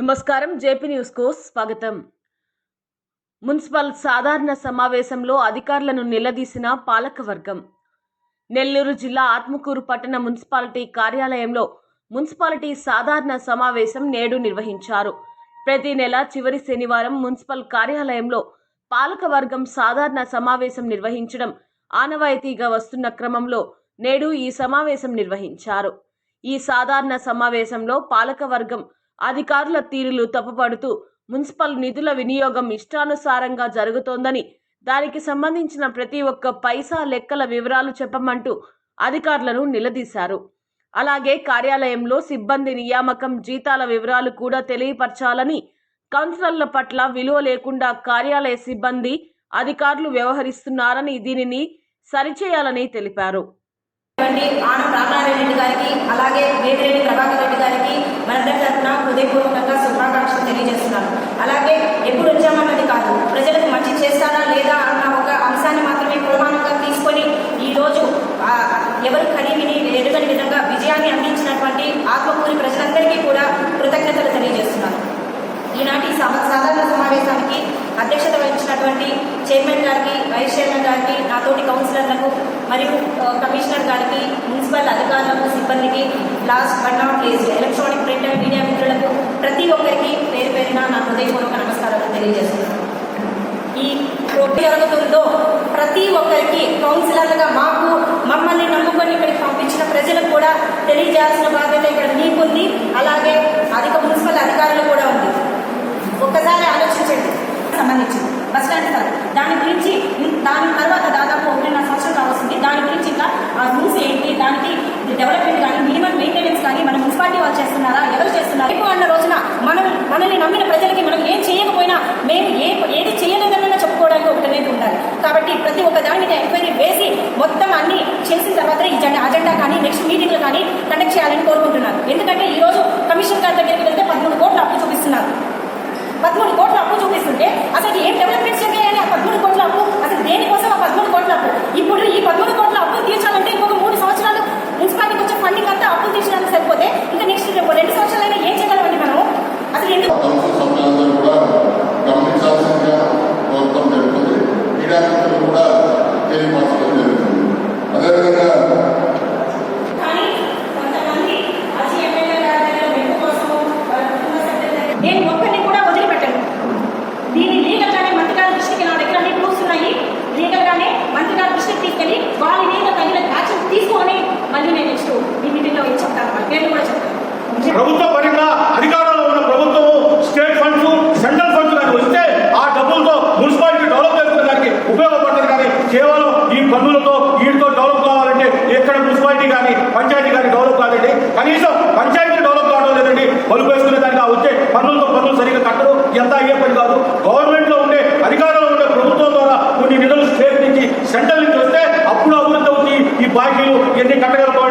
నమస్కారం జేపీ న్యూస్కు స్వాగతం. మున్సిపల్ సాధారణ సమావేశంలో అధికారులను నిలదీసిన పాలకవర్గం. నెల్లూరు జిల్లా ఆత్మకూరు పట్టణ మున్సిపాలిటీ కార్యాలయంలో మున్సిపాలిటీ సాధారణ సమావేశం నేడు నిర్వహించారు. ప్రతి నెల చివరి శనివారం మున్సిపల్ కార్యాలయంలో పాలకవర్గం సాధారణ సమావేశం నిర్వహించడం ఆనవాయితీగా వస్తున్న క్రమంలో నేడు ఈ సమావేశం నిర్వహించారు. ఈ సాధారణ సమావేశంలో పాలకవర్గం అధికారుల తీరులు తప్పుపడుతూ మున్సిపల్ నిధుల వినియోగం ఇష్టానుసారంగా జరుగుతోందని దానికి సంబంధించిన ప్రతి ఒక్క పైసా లెక్కల వివరాలు చెప్పమంటూ అధికారులను నిలదీశారు. అలాగే కార్యాలయంలో సిబ్బంది నియామకం జీతాల వివరాలు కూడా తెలియపరచాలని కౌన్సిలర్ల పట్ల విలువ లేకుండా కార్యాలయ సిబ్బంది అధికారులు వ్యవహరిస్తున్నారని దీనిని సరిచేయాలని తెలిపారు. ఆన రామారాయణ గారికి అలాగే వేదిరెడ్డి ప్రభాకర్ రెడ్డి గారికి మనందరి తరఫున హృదయపూర్వకంగా శుభాకాంక్షలు తెలియజేస్తున్నాను. అలాగే ఎప్పుడు వచ్చామన్నది కాదు ప్రజలకు మంచి చేస్తారా లేదా అన్న ఒక అంశాన్ని మాత్రమే ప్రమాణంగా తీసుకొని ఈరోజు ఆ, ఎవరు కనీవిని ఎరుగని విధంగా విజయాన్ని అందించినటువంటి ఆత్మకూరి ప్రజలందరికీ కూడా కృతజ్ఞతలు తెలియజేస్తున్నాను. ఈనాటి సమ- సాధారణ సమావేశానికి అధ్యక్షత వహించినటువంటి చైర్మన్ గారికి వైస్ చైర్మన్ గారికి నాతోటి కౌన్సిలర్లకు మరియు కమిషనర్ గారికి మున్సిపల్ అధికారులకు సిబ్బందికి last but not least electronic print and media మిత్రులకు ప్రతి ఒక్కరికి పేరు పేరున నా హృదయపూర్వక నమస్కారాలు తెలియజేస్తున్నాను. ఈ పోటీ జరుగుతుందో ప్రతి ఒక్కరికి కౌన్సిలర్లుగా మాకు మమ్మల్ని నమ్ముకొని ఇక్కడికి పంపించిన ప్రజలకు కూడా తెలియజేయాల్సిన బాధ్యత ఇక్కడ మీకుంది. అలాగే నమ్మిన ప్రజలకి మనం ఏం చేయకపోయినా మేము ఏ ఏది చేయలేదన్నా చెప్పుకోవడానికి ఒకటి అనేది ఉండాలి. కాబట్టి ప్రతి ఒక్క దాని మీద ఎంక్వైరీ వేసి మొత్తం అన్ని చేసిన తర్వాత ఈ జెండా అజెండా కానీ నెక్స్ట్ మీటింగ్లు కానీ కండక్ట్ చేయాలని కోరుకుంటున్నాను. ఎందుకంటే ఈ రోజు కమిషన్ బాకీలు ఇవన్నీ కట్టగలుగుతామండి